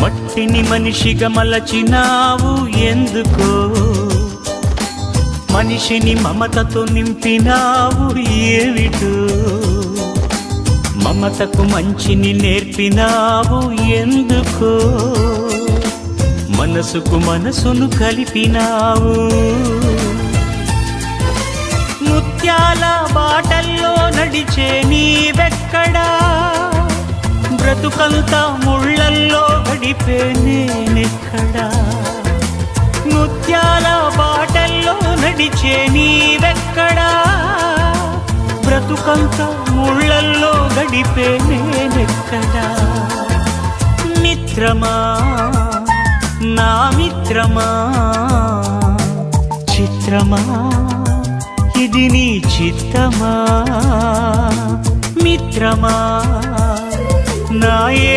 మట్టిని మనిషిగా మలచినావు ఎందుకో? మనిషిని మమతతో నింపినావు ఏమిటో? మమతకు మంచిని నేర్పినావు ఎందుకో? మనసుకు మనసును కలిపినావు. ముత్యాల బాటల్లో నడిచే నీవెక్కడా? బ్రతుకంతా ముళ్ళు గడిపే నేనెక్కడా నృత్యాల బాటల్లో నడిచే నీవెక్కడా? బ్రతుకంత ముళ్ళల్లో గడిపే నేనెక్కడా? మిత్రమా? నా మిత్రమా? చిత్రమా? ఇది నీ చిత్తమా? మిత్రమా? నా ఏసై